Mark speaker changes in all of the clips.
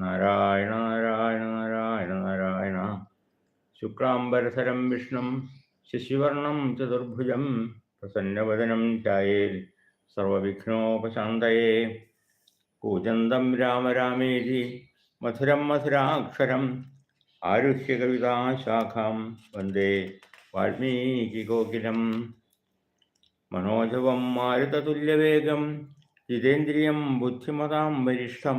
Speaker 1: നാരായണ നാരായണ നാരായണ നാരായണ. ശുക്ലാംബരധരം വിഷ്ണും ശശിവർണം ചതുർഭുജം പ്രസന്നവദനം ഛായേൽ സർവവിഘ്നോപശാന്തയേ. കൂജന്തം രാമരാമേരി മധുരം മധുരാക്ഷരം ആരുഹ്യകവിതാശാഖാം വന്ദേ വാൽമീകികോകിലം മനോജവം മാരുതതുല്യവേഗം ജിതേന്ദ്രിയം ബുദ്ധിമതാം വരിഷ്ഠം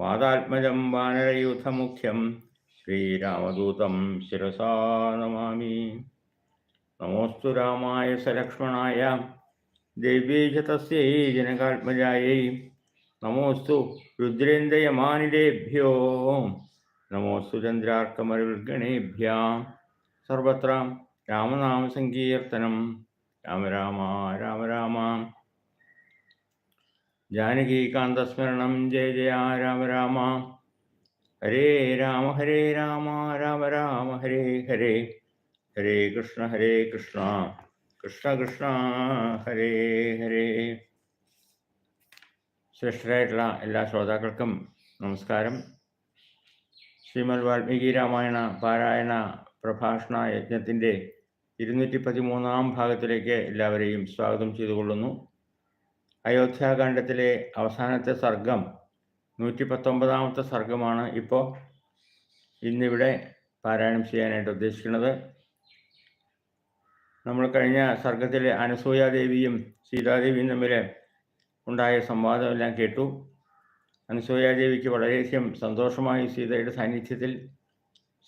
Speaker 1: വാതാത്മജം വാനരയൂഥമുഖ്യം ശ്രീരാമദൂതം ശിരസാ നമാമി. നമോസ്തു രാമായ സലക്ഷ്മണായ ദൈവീജതസ്യൈ ജനകാത്മജായൈ. നമോസ്തു രുദ്രേന്ദ്രയമാനിലേഭ്യോ നമോസ്തു ചന്ദ്രാർക്കമരുഗണേഭ്യ സർവത്ര രാമനാമസങ്കീർത്തനം. രാമ രാമ രാമ രാമ. ജാനകീകാന്തസ്മരണം ജയ ജയ രാമ രാമ. ഹരേ രാമ ഹരേ രാമ രാമ രാമ ഹരേ ഹരേ. ഹരേ കൃഷ്ണ ഹരേ കൃഷ്ണ. കൃഷ്ണ കൃഷ്ണ ഹരേ ഹരേ. ശ്രേഷ്ഠരായിട്ടുള്ള എല്ലാ ശ്രോതാക്കൾക്കും നമസ്കാരം. ശ്രീമൽ വാൽമീകി രാമായണ പാരായണ പ്രഭാഷണ യജ്ഞത്തിന്റെ ഇരുന്നൂറ്റി പതിമൂന്നാം ഭാഗത്തിലേക്ക് എല്ലാവരെയും സ്വാഗതം ചെയ്തുകൊള്ളുന്നു. അയോധ്യാകാന്ഡത്തിലെ അവസാനത്തെ സർഗം നൂറ്റി പത്തൊമ്പതാമത്തെ സർഗമാണ് ഇപ്പോൾ ഇന്നിവിടെ പാരായണം ചെയ്യാനായിട്ട് ഉദ്ദേശിക്കുന്നത്. നമ്മൾ കഴിഞ്ഞ സർഗത്തിലെ അനസൂയാദേവിയും സീതാദേവിയും തമ്മിൽ ഉണ്ടായ സംവാദമെല്ലാം കേട്ടു. അനസൂയാദേവിക്ക് വളരെയധികം സന്തോഷമായി സീതയുടെ സാന്നിധ്യത്തിൽ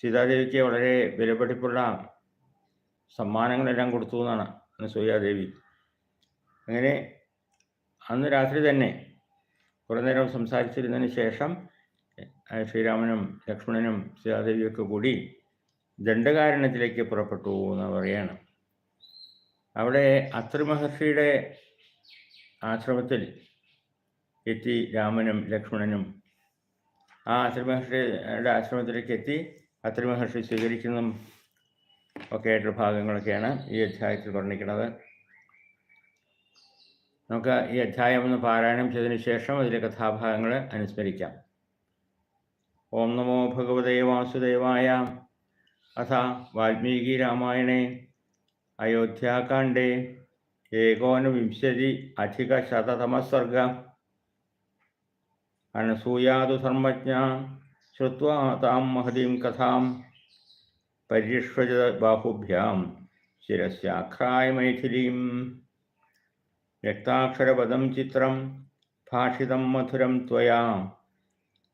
Speaker 1: സീതാദേവിക്ക് വളരെ വിലപിടിപ്പുള്ള സമ്മാനങ്ങളെല്ലാം കൊടുത്തു എന്നാണ് അനസൂയാദേവി അങ്ങനെ അന്ന് രാത്രി തന്നെ കുറേ നേരം സംസാരിച്ചിരുന്നതിന് ശേഷം ശ്രീരാമനും ലക്ഷ്മണനും സീതാദേവിയൊക്കെ കൂടി ദണ്ഡകാരണത്തിലേക്ക് പുറപ്പെട്ടു എന്ന് പറയണം അവിടെ അത്രിമഹർഷിയുടെ ആശ്രമത്തിൽ എത്തി രാമനും ലക്ഷ്മണനും. ആ അത്രിമഹർഷിയുടെ ആശ്രമത്തിലേക്ക് എത്തി അത്രിമഹർഷി സ്വീകരിക്കുന്നതും ഒക്കെ ആയിട്ടുള്ള ഭാഗങ്ങളൊക്കെയാണ് ഈ അധ്യായത്തിൽ വർണിക്കുന്നത്. നമുക്ക് ഈ അധ്യായം ഒന്ന് പാരായണം ചെയ്തതിന് ശേഷം അതിലെ കഥാഭാഗങ്ങൾ അനുസ്മരിക്കാം. ഓം നമോ ഭഗവതേ വാസുദേവായ അഥ വാൽമീകി രാമായണേ അയോധ്യാകാണ്ഡേ ഏകോനവിംശതി അധികശതതമസർഗ അനസൂയാതു ധർമ്മജ്ഞ ശ്രുവാതാം മഹതീം കഥാം പരിഷ്വജ ബാഹുഭ്യാം ശിരസ്യാഖ്രായ മൈഥിലീം. രക്താക്ഷരപദം ചിത്രം ഭാഷിതം മധുരം ത്വയാ.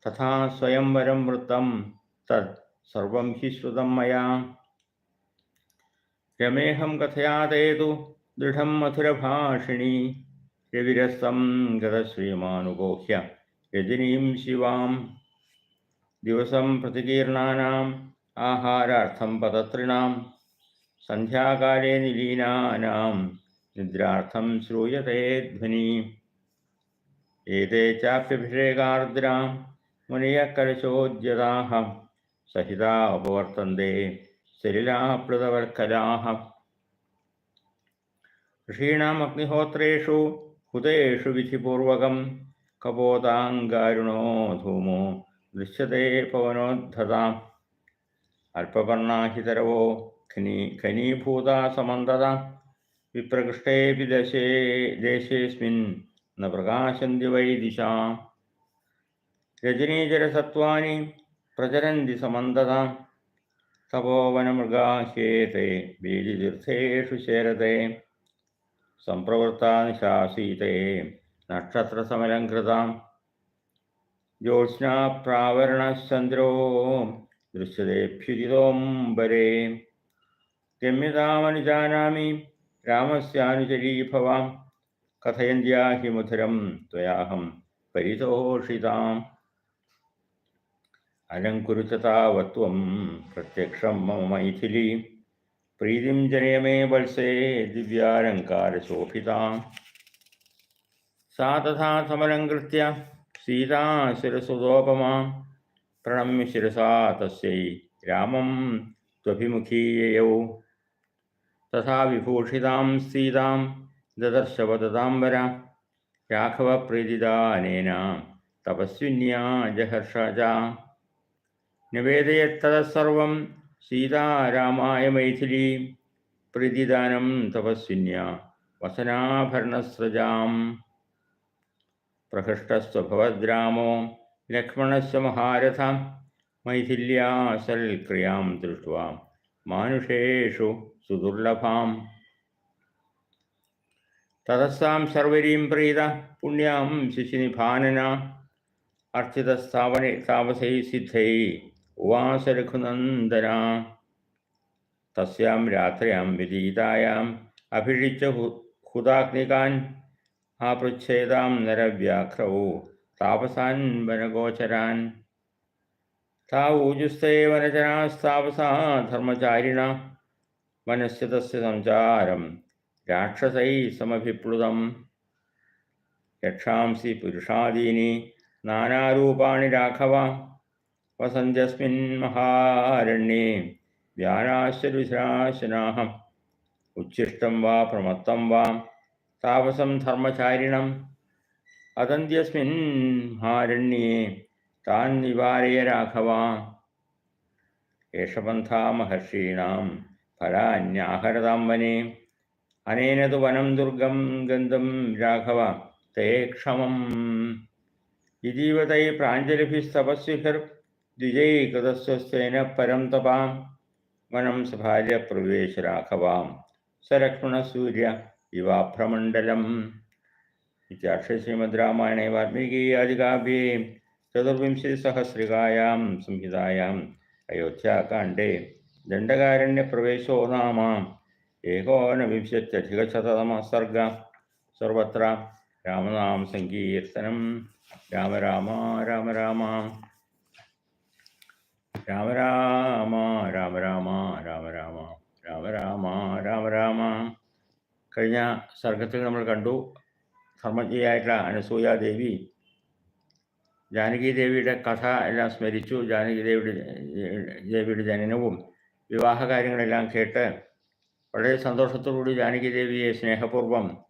Speaker 1: തഥാ സ്വയംവരം വൃത്തം തത് സർവം ഹി ശ്രുതം മയാ. രമേഹം കഥയാതേതു ദൃഢം മധുരഭാഷിണി. രവിരസം ഗതശ്രീമാനുഗോഹ്യ രജനീം ശിവാം. ദിവസം പ്രതികീർണാനാം ആഹാരാർത്ഥം പദത്രിണാം. സന്ധ്യാകാലേ നിലീനാനാം. निद्रार्थम श्रूयते ध्वनि। एते चाप्यभिषेगार्द्रा मुनियकलशोद्यताः सहिता उपवर्तन्ते सलिलाः प्लुतवर्कलाः ऋषीणाम् अग्निहोत्रेषु हुतेषु विधिपूर्वकं कपोताङ्गारुणो धूमो दृश्यते पवनोद्धता। अल्पवर्णाहितरवो खनी खनीभूता समन्दता വിപ്രകൃഷ്ടേപി ദശേ ദേശേസ്മിൻ ന പ്രകാശന്തി വൈ ദിശ. രജനീചരസത്വാനി പ്രചരന്തി സമന്തത. തപോവനമൃഗാഹ്യേത്തെ ബീജിതീർത്ഥേഷു ശേരത്തെ സംപ്രവൃത്താനുശാസീത്തെ നക്ഷത്രസമലംകൃതാം ജ്യോത്സ്നാപ്രാവരണശ്ചന്ദ്രോ ദൃശ്യതേഭ്യുതിതോംബരേ ഗമ്യതാമനുജാനാമി രാമസ്യാനുചരീ ഭവാം കഥയന്ത്യാ ഹി മുധുരം ത്വയാഹം പരിതോഷിതാം അലങ്കുരുചതാവത്വം പ്രത്യക്ഷം മമ മൈഥിലി പ്രീതിം ജനയമേ വത്സേ ദിവ്യാലങ്കാരശോഭിതാം സാ തഥാ സമലങ്കൃത്യ സീതാ ശിരസുതോപമാ പ്രണമ്യ ശിരസാ തസ്യൈ രാമം ത്വഭിമുഖീയയൗ തഥാ വിഭൂഷിതാം സീതാം ദദർശവദതാംബര രാഘവപ്രീതിദാനേന തപസ്വിന്യാ ജഹർഷജ. നിവേദയത്തതസർവം സീതാരാമായ മൈഥിലി. പ്രീതിദാനം തപസ്വിന്യ വസനാഭരണസ്രജാം. പ്രഹൃഷ്ടസ്വഭവദ്രാമോ ലക്ഷ്മണസ്വ മഹാരഥ. മൈഥില്യാ സൽക്രിയാം ദൃഷ്ട്വാ മാനുഷേഷു സുദുർലഭാം. തതസ്സാം സർവരീം പ്രീത പുണ്യാം ശിശുനിഭാനന അർച്ചിതസ്ഥാവനെ താപസൈ സിദ്ധൈ. ഉവാസരഘുനന്ദന. തസ്യാം രാത്രിയാം വിദീതായാം. അഭിഷിച്ച ഹുതാഗ്നികാൻ ആപൃച്ഛേദാം നരവ്യാഘ്രൗ. താപസാൻ വനഗോചരാൻ. താ ഊജുസ്തേ വനജനാസ്താപസാ ധർമ്മചാരിണ. മനസ്യ തസ്യ സഞ്ചാരം രാക്ഷസൈ സമഭിപ്ലുതം. രക്ഷാംസി പുരുഷാദീനി നാനാരൂപാണി രാഘവ. വസന്ധ്യസ്മിൻ മഹാരണ്യേ വ്യാനാശ്വരുശാസനാഹ ഉച്ഛിഷ്ടം വാ പ്രമത്തം വാ. താപസം ധർമ്മചാരിണം. അതന്ത്യസ്മിൻ മഹാരണ്യേ താൻ നിവാരയ രാഘവ. ഏഷപന്ഥാ മഹർഷീണാം ഫലാന്യാഹരതാം അനേനതു വനം ദുർഗം ഗന്ധം രാഘവ തേ ക്ഷമം. ഇതീവതൈ പ്രാഞ്ജലിഭിസ്തപസ്വിഭിർ ദ്വിജൈ കൃതസ്വസ്ഥേന പരം തപാം. വനം സഭാര്യ പ്രവേശ രാഘവാം. സലക്ഷ്മണസൂര്യ ഇവാഭ്രമണ്ഡലം ഇത്യാക്ഷ ശ്രീമദ് രാമായണേ വാൽമീകി ആദികാവ്യേ. ചതുർവിംശതിസഹസ്രികായാം സംഹിതായാം. അയോധ്യാകാണ്ഡേ ദണ്ഡകാരണ്യപ്രവേശോ നാമ ഏകോനവിംശത്യധികശതമ സർഗ സർവത്ര രാമനാമ സങ്കീർത്തനം. രാമ രാമ രാമ രാമ. രാമ രാമ രാമ രാമ രാമ രാമ. രാമ രാമ രാമ രാമ. കഴിഞ്ഞ സർഗത്തിൽ നമ്മൾ കണ്ടു ധർമ്മജ്ഞയായിട്ടുള്ള അനസൂയ ദേവി. ജാനകി ദേവിയുടെ കഥ എല്ലാം സ്മരിച്ചു. ജാനകി ദേവിയുടെ ദേവിയുടെ ജനനവും വിവാഹ കാര്യങ്ങളെല്ലാം കേട്ട് വളരെ സന്തോഷത്തോടുകൂടി ജാനകി ദേവിയെ സ്നേഹപൂർവം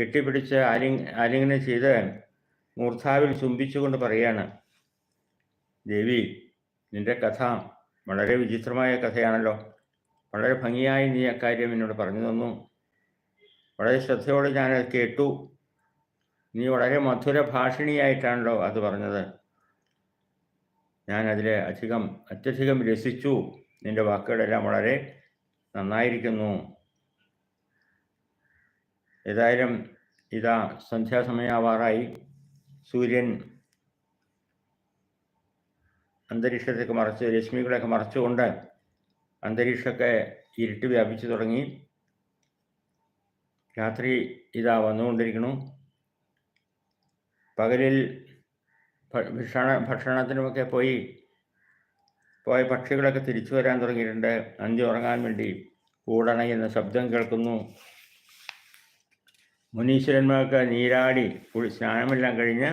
Speaker 1: കെട്ടിപ്പിടിച്ച് ആലിംഗ് ആലിംഗനം ചെയ്ത് മൂർധാവിൽ ചുംബിച്ചുകൊണ്ട് പറയാണ് ദേവി നിന്റെ കഥ വളരെ വിചിത്രമായ കഥയാണല്ലോ. വളരെ ഭംഗിയായി നീ അക്കാര്യം എന്നോട് പറഞ്ഞു തന്നു. വളരെ ശ്രദ്ധയോടെ ഞാനത് കേട്ടു. നീ വളരെ മധുര ഭാഷിണിയായിട്ടാണല്ലോ അത് പറഞ്ഞത്. അതിൽ അധികം അത്യധികം രസിച്ചു. നിന്റെ വാക്കുകളെല്ലാം വളരെ നന്നായിരിക്കുന്നു. ഏതായാലും ഇതാ സന്ധ്യാസമയാവാറായി. സൂര്യൻ അന്തരീക്ഷത്തേക്ക് മറച്ച് രശ്മികളൊക്കെ മറച്ചുകൊണ്ട് അന്തരീക്ഷമൊക്കെ ഇരുട്ട് വ്യാപിച്ചു തുടങ്ങി. രാത്രി ഇതാ വന്നുകൊണ്ടിരിക്കുന്നു. പകലിൽ ഭക്ഷണ ഭക്ഷണത്തിനുമൊക്കെ പോയി പോയ പക്ഷികളൊക്കെ തിരിച്ചു വരാൻ തുടങ്ങിയിട്ടുണ്ട്. അഞ്ചു ഉറങ്ങാൻ വേണ്ടി കൂടണ എന്ന ശബ്ദം കേൾക്കുന്നു. മുനീശ്വരന്മാർക്ക് നീരാടി കുളി സ്നാനമെല്ലാം കഴിഞ്ഞ്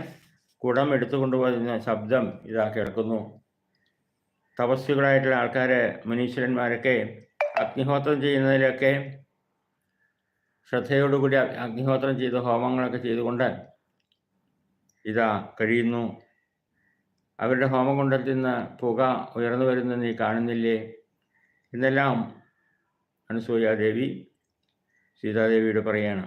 Speaker 1: കുടം എടുത്തുകൊണ്ടുപോകുന്ന ശബ്ദം ഇതാ കേൾക്കുന്നു. തപസ്വികളായിട്ടുള്ള ആൾക്കാർ മുനീശ്വരന്മാരൊക്കെ അഗ്നിഹോത്രം ചെയ്യുന്നതിലൊക്കെ ശ്രദ്ധയോടുകൂടി അഗ്നിഹോത്രം ചെയ്ത് ഹോമങ്ങളൊക്കെ ചെയ്തുകൊണ്ട് ഇതാ കഴിയുന്നു. അവരുടെ ഹോമകുണ്ടത്തിൽ നിന്ന് പുക ഉയർന്നു വരുന്നത് നീ കാണുന്നില്ലേ? എന്നെല്ലാം അനുസൂയാദേവി സീതാദേവിയോട് പറയാണ്.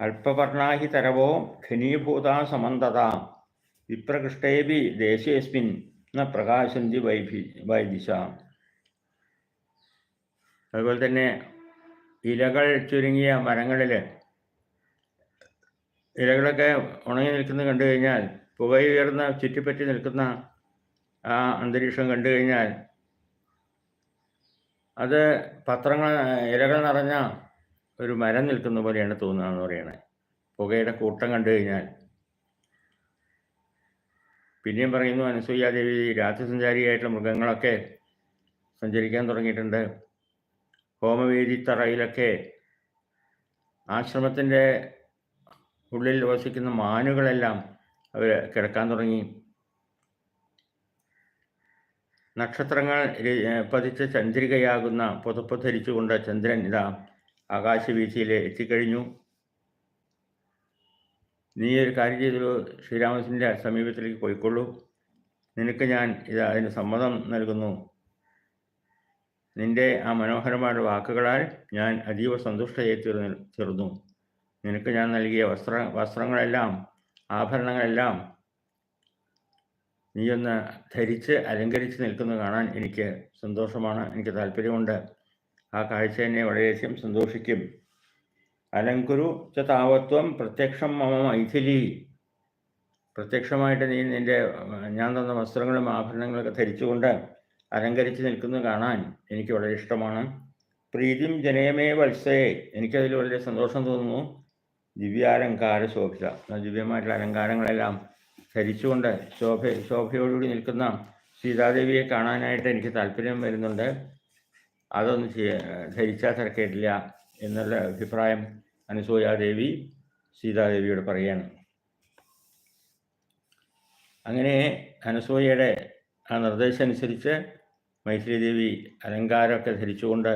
Speaker 1: അല്പവർണാഹി തരവോ ഖനീഭൂത സമന്തത. വിപ്രകൃഷ്ടേപി ദേശേസ്മിൻ ന പ്രകാശന്തി വൈഭി വൈദിശ. അതുപോലെ തന്നെ ഇലകൾ ചുരുങ്ങിയ മരങ്ങളിൽ ഇലകളൊക്കെ ഉണങ്ങി നിൽക്കുന്നത് കണ്ടു കഴിഞ്ഞാൽ പുകയുയർന്ന ചുറ്റിപ്പറ്റി നിൽക്കുന്ന ആ അന്തരീക്ഷം കണ്ടു കഴിഞ്ഞാൽ അത് പത്രങ്ങൾ ഇലകൾ നിറഞ്ഞ ഒരു മരം നിൽക്കുന്ന പോലെയാണ് തോന്നുകയെന്ന് പറയണേ. പുകയുടെ കൂട്ടം കണ്ടു കഴിഞ്ഞാൽ. പിന്നെയും പറയുന്നു അനസൂയാദേവി രാത്രിസഞ്ചാരിയായിട്ടുള്ള മൃഗങ്ങളൊക്കെ സഞ്ചരിക്കാൻ തുടങ്ങിയിട്ടുണ്ട്. ഹോമവേദി തറയിലൊക്കെ ആശ്രമത്തിന്റെ ഉള്ളിൽ വസിക്കുന്ന മാനുകളെല്ലാം അവർ കിടക്കാൻ തുടങ്ങി. നക്ഷത്രങ്ങൾ പതിച്ച ചന്ദ്രികയാകുന്ന പുതപ്പ് ധരിച്ചുകൊണ്ട് ചന്ദ്രൻ ഇതാ ആകാശവീശിയിൽ എത്തിക്കഴിഞ്ഞു. നീ ഒരു കാര്യം ചെയ്തു ശ്രീരാമസിന്റെ സമീപത്തിലേക്ക് പോയിക്കൊള്ളൂ. നിനക്ക് ഞാൻ ഇത് അതിന് സമ്മതം നൽകുന്നു. നിന്റെ ആ മനോഹരമായ വാക്കുകളാൽ ഞാൻ അതീവ സന്തുഷ്ടയായി തീർന്നു. നിനക്ക് ഞാൻ നൽകിയ വസ്ത്ര വസ്ത്രങ്ങളെല്ലാം ആഭരണങ്ങളെല്ലാം നീയൊന്ന് ധരിച്ച് അലങ്കരിച്ച് നിൽക്കുന്നത് കാണാൻ എനിക്ക് സന്തോഷമാണ്. എനിക്ക് താല്പര്യമുണ്ട്. ആ കാഴ്ച എന്നെ വളരെയധികം സന്തോഷിക്കും. അലങ്കുരു ച താവത്വം പ്രത്യക്ഷം മമ മൈഥിലി. പ്രത്യക്ഷമായിട്ട് നീ നിന്റെ ഞാൻ തന്ന വസ്ത്രങ്ങളും ആഭരണങ്ങളൊക്കെ ധരിച്ചുകൊണ്ട് അലങ്കരിച്ച് നിൽക്കുന്നത് കാണാൻ എനിക്ക് വളരെ ഇഷ്ടമാണ്. പ്രീതിം ജനയമേ വത്സേ. എനിക്കതിൽ വളരെ സന്തോഷം തോന്നുന്നു. ദിവ്യാലങ്കാര ശോഭിത. ദിവ്യമായിട്ടുള്ള അലങ്കാരങ്ങളെല്ലാം ധരിച്ചുകൊണ്ട് ശോഭ ശോഭയോടുകൂടി നിൽക്കുന്ന സീതാദേവിയെ കാണാനായിട്ട് എനിക്ക് താല്പര്യം വരുന്നുണ്ട്. അതൊന്നും ചെയ്യ ധരിച്ചാൽ തിരക്കേറ്റില്ല എന്നുള്ള അഭിപ്രായം അനുസൂയാദേവി സീതാദേവിയോട് പറയാണ്. അങ്ങനെ അനസൂയയുടെ ആ നിർദ്ദേശം അനുസരിച്ച് മൈത്രി ദേവി അലങ്കാരമൊക്കെ ധരിച്ചുകൊണ്ട്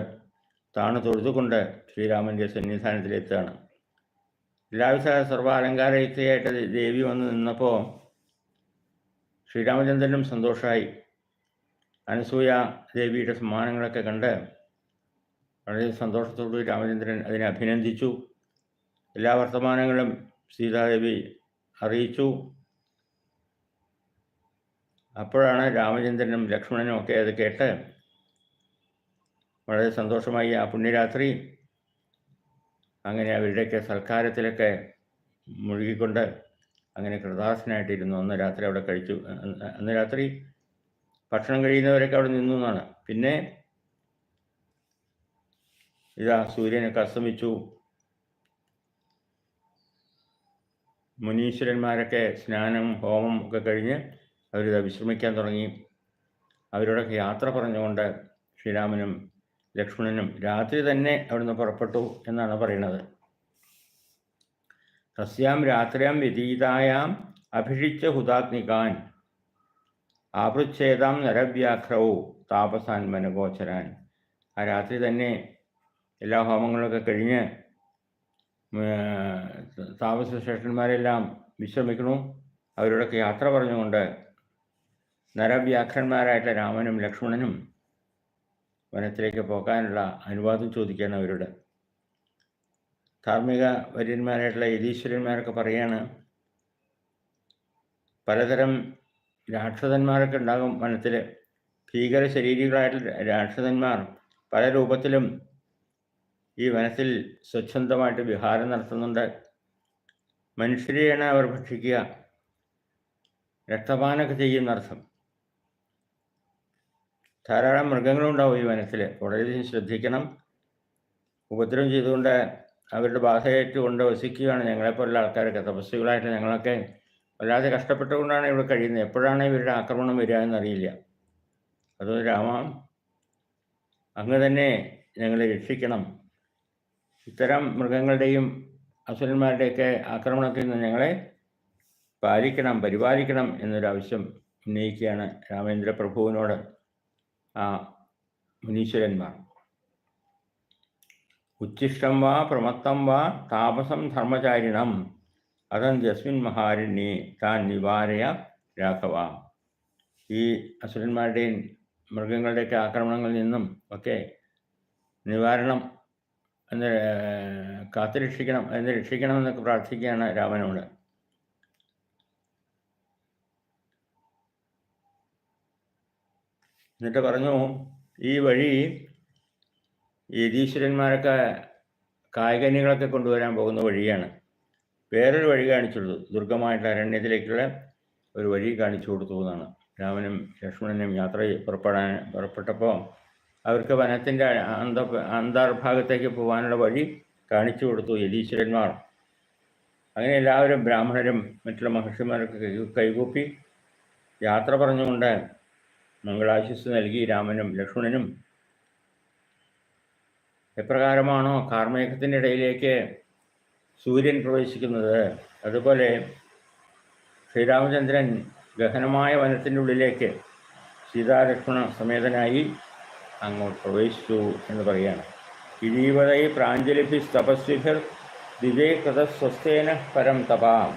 Speaker 1: താണു തൊഴുതുകൊണ്ട് ശ്രീരാമന്റെ സന്നിധാനത്തിലെത്തുകയാണ്. എല്ലാവിധ സർവ അലങ്കാരയുക്തയായിട്ട് ദേവി വന്ന് നിന്നപ്പോൾ ശ്രീരാമചന്ദ്രനും സന്തോഷമായി അനസൂയ ദേവിയുടെ സമ്മാനങ്ങളൊക്കെ കണ്ട് വളരെ സന്തോഷത്തോടു രാമചന്ദ്രൻ അതിനെ അഭിനന്ദിച്ചു. എല്ലാ വർത്തമാനങ്ങളും സീതാദേവി അറിയിച്ചു. അപ്പോഴാണ് രാമചന്ദ്രനും ലക്ഷ്മണനും ഒക്കെ അത് കേട്ട് വളരെ സന്തോഷമായി ആ പുണ്യരാത്രി അങ്ങനെ അവരുടെയൊക്കെ സൽക്കാരത്തിലൊക്കെ മുഴുകിക്കൊണ്ട് അങ്ങനെ കൃതാസനായിട്ടിരുന്നു. അന്ന് രാത്രി അവിടെ കഴിച്ചു. അന്ന് രാത്രി ഭക്ഷണം കഴിയുന്നവരൊക്കെ അവിടെ നിന്നു എന്നാണ്. പിന്നെ ഇതാ സൂര്യനൊക്കെ അസ്തമിച്ചു. മുനീശ്വരന്മാരൊക്കെ സ്നാനം ഹോമം ഒക്കെ കഴിഞ്ഞ് അവരിത് വിശ്രമിക്കാൻ തുടങ്ങി. അവരോടൊക്കെ യാത്ര പറഞ്ഞുകൊണ്ട് ശ്രീരാമനും ലക്ഷ്മണനും രാത്രി തന്നെ അവിടുന്ന് പുറപ്പെട്ടു എന്നാണ് പറയുന്നത്. തസ്യാം രാത്രിയാം വ്യതീതായാം അഭിഷിച്ച ഹുതാഗ്നികാൻ. ആപൃച്ഛേദാം നരവ്യാഘ്രവും താപസാൻ മനഗോചരാൻ. ആ രാത്രി തന്നെ എല്ലാ ഹോമങ്ങളൊക്കെ കഴിഞ്ഞ് താപസ ശ്രേഷ്ഠന്മാരെല്ലാം വിശ്രമിക്കണു അവരോടൊക്കെ യാത്ര പറഞ്ഞുകൊണ്ട് നരവ്യാഘ്രന്മാരായിട്ടുള്ള രാമനും ലക്ഷ്മണനും വനത്തിലേക്ക് പോകാനുള്ള അനുവാദം ചോദിക്കുകയാണ് അവരോട് ധാർമ്മിക വര്യന്മാരായിട്ടുള്ള യതീശ്വരന്മാരൊക്കെ പറയാണ് പലതരം രാക്ഷസന്മാരൊക്കെ ഉണ്ടാകും വനത്തിൽ. ഭീകര ശരീരികളായിട്ടുള്ള രാക്ഷസന്മാർ പല രൂപത്തിലും ഈ വനത്തിൽ സ്വച്ഛന്തമായിട്ട് വിഹാരം നടത്തുന്നുണ്ട്. മനുഷ്യരെയാണ് അവർ ഭക്ഷിക്കുക. രക്തപാനൊക്കെ ചെയ്യുന്നർത്ഥം ധാരാളം മൃഗങ്ങളുണ്ടാവും ഈ വനത്തിൽ വളരെയധികം ശ്രദ്ധിക്കണം. ഉപദ്രവം ചെയ്തുകൊണ്ട് അവരുടെ ബാധയേറ്റുകൊണ്ട് വസിക്കുകയാണ് ഞങ്ങളെപ്പോലുള്ള ആൾക്കാരൊക്കെ. തപസ്സുകളായിട്ട് ഞങ്ങളൊക്കെ വല്ലാതെ കഷ്ടപ്പെട്ടുകൊണ്ടാണ് ഇവിടെ കഴിയുന്നത്. എപ്പോഴാണ് ഇവരുടെ ആക്രമണം വരിക എന്നറിയില്ല. അതുകൊണ്ട് രാമ അങ്ങ് തന്നെ ഞങ്ങളെ രക്ഷിക്കണം. ഇത്തരം മൃഗങ്ങളുടെയും അസുരന്മാരുടെയൊക്കെ ആക്രമണത്തിൽ നിന്ന് ഞങ്ങളെ പാലിക്കണം പരിപാലിക്കണം എന്നൊരാവശ്യം ഉന്നയിക്കുകയാണ് രാമേന്ദ്ര പ്രഭുവിനോട് മുനീശ്വരന്മാർ ഉച്ഛിഷ്ടം വാ പ്രമത്തം വാ താപസം ധർമ്മചാരിണം. അതന്ത്യസ്മിൻ മഹാരിണി താൻ നിവാരയ രാഘവ. ഈ അസുരന്മാരുടെയും മൃഗങ്ങളുടെയൊക്കെ ആക്രമണങ്ങളിൽ നിന്നും ഒക്കെ നിവാരണം എന്ന് കാത്തുരക്ഷിക്കണം എന്ന് രക്ഷിക്കണമെന്നൊക്കെ പ്രാർത്ഥിക്കുകയാണ് രാമനോട്. എന്നിട്ട് പറഞ്ഞു ഈ വഴി യതീശ്വരന്മാരൊക്കെ കായികനികളൊക്കെ കൊണ്ടുവരാൻ പോകുന്ന വഴിയാണ്. വേറൊരു വഴി കാണിച്ചുള്ളൂ ദുർഗമായിട്ടുള്ള അരണ്യത്തിലേക്കുള്ള ഒരു വഴി കാണിച്ചു കൊടുത്തു എന്നാണ്. രാമനും ലക്ഷ്മണനും യാത്ര പുറപ്പെടാൻ പുറപ്പെട്ടപ്പോൾ അവർക്ക് വനത്തിന്റെ അന്ത അന്തർഭാഗത്തേക്ക് പോകാനുള്ള വഴി കാണിച്ചു കൊടുത്തു യതീശ്വരന്മാർ. അങ്ങനെ എല്ലാവരും ബ്രാഹ്മണരും മറ്റുള്ള മഹർഷിമാരൊക്കെ കൈകൂപ്പി യാത്ര പറഞ്ഞുകൊണ്ട് മംഗളാശിസ് നൽകി രാമനും ലക്ഷ്മണനും. എപ്രകാരമാണോ കാർമേഘത്തിന്റെ ഇടയിലേക്ക് സൂര്യൻ പ്രവേശിക്കുന്നത്? അതുപോലെ ശ്രീരാമചന്ദ്രൻ ഗഹനമായ വനത്തിന്റെ ഉള്ളിലേക്ക് സീതാലക്ഷ്മണ സമേതനായി അങ്ങോട്ട് പ്രവേശിച്ചു എന്ന് പറയുകയാണ്. ഇതീവതൈ പ്രാഞ്ജലിഭിസ്തപസ്വിഭിർ ദിവേകൃത കൃതസ്വസ്ഥേന പരം തപാം.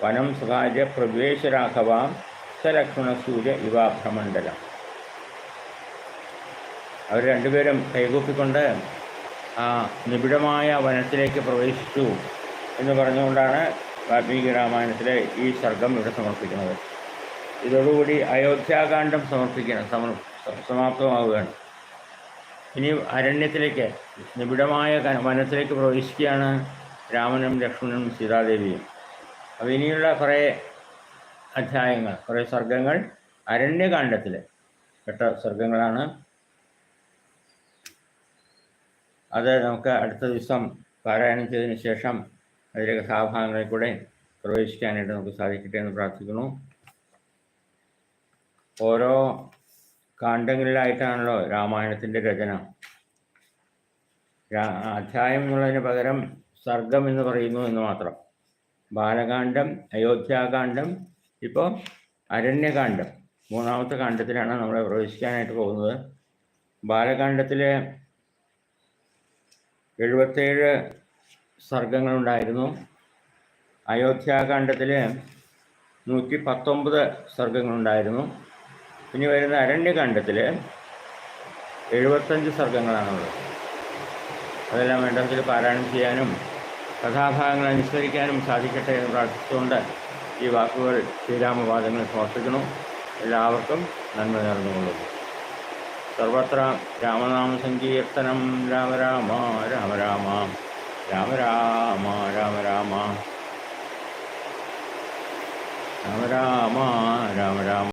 Speaker 1: വനം സ്വകാര്യ പ്രവേശരാഘവാം സലക്ഷ്മണസൂര്യ വിവാഭ്രമണ്ഡലം അവർ രണ്ടുപേരും കൈകൂപ്പിക്കൊണ്ട് ആ നിബിഡമായ വനത്തിലേക്ക് പ്രവേശിച്ചു എന്ന് പറഞ്ഞുകൊണ്ടാണ് വാൽമീകി രാമായണത്തിലെ ഈ സർഗം ഇവിടെ സമർപ്പിക്കുന്നത്. ഇതോടുകൂടി അയോധ്യാകാന്ഡം സമർപ്പിക്കണം സമർ സമാപ്തമാവുകയാണ്. ഇനി അരണ്യത്തിലേക്ക് നിബിഡമായ വനത്തിലേക്ക് പ്രവേശിക്കുകയാണ് രാമനും ലക്ഷ്മണനും സീതാദേവിയും. അപ്പോൾ ഇനിയുള്ള കുറേ അധ്യായങ്ങൾ കുറേ സർഗങ്ങൾ അരണ്യകാണ്ഡത്തിലെ പെട്ട സർഗങ്ങളാണ് അത് നമുക്ക് അടുത്ത ദിവസം പാരായണം ചെയ്തതിന് ശേഷം അതിലെ കഥാഭാഗങ്ങളിൽ കൂടെ പ്രവേശിക്കാനായിട്ട് നമുക്ക് സാധിക്കട്ടെ എന്ന് പ്രാർത്ഥിക്കുന്നു. ഓരോ കാണ്ഡങ്ങളിലായിട്ടാണല്ലോ രാമായണത്തിന്റെ രചന. അധ്യായം എന്നുള്ളതിന് പകരം സർഗം എന്ന് പറയുന്നു എന്ന് മാത്രം. ബാലകാന്ഡം അയോധ്യാകാന്ഡം ഇപ്പോൾ അരണ്യകാന്ഡം. മൂന്നാമത്തെ കാണ്ഡത്തിലാണ് നമ്മൾ പ്രവേശിക്കാനായിട്ട് പോകുന്നത്. ബാലകാന്ഡത്തിലെ എഴുപത്തേഴ് സർഗങ്ങളുണ്ടായിരുന്നു അയോധ്യാകാന്ഡത്തിൽ നൂറ്റി പത്തൊമ്പത് സർഗങ്ങളുണ്ടായിരുന്നു ഇനി വരുന്ന അരണ്യകാന്ഡത്തിൽ എഴുപത്തഞ്ച് സർഗങ്ങളാണുള്ളത് അതെല്ലാം വേണ്ടതിൽ പാരായണം ചെയ്യാനും കഥാഭാഗങ്ങൾ അനുസ്മരിക്കാനും സാധിക്കട്ടെ എന്ന് പ്രാർത്ഥിച്ചുകൊണ്ട് ഈ വാക്കുകൾ ശ്രീരാമപാദങ്ങൾ സ്മർപ്പിക്കുന്നു എല്ലാവർക്കും നന്മ നേർന്നുകൊള്ളുന്നു. സർവത്ര രാമനാമ സങ്കീർത്തനം രാമ രാമ രാമ രാമ രാമ രാമ രാമ രാമ. രാമ രാമ രാമ രാമ.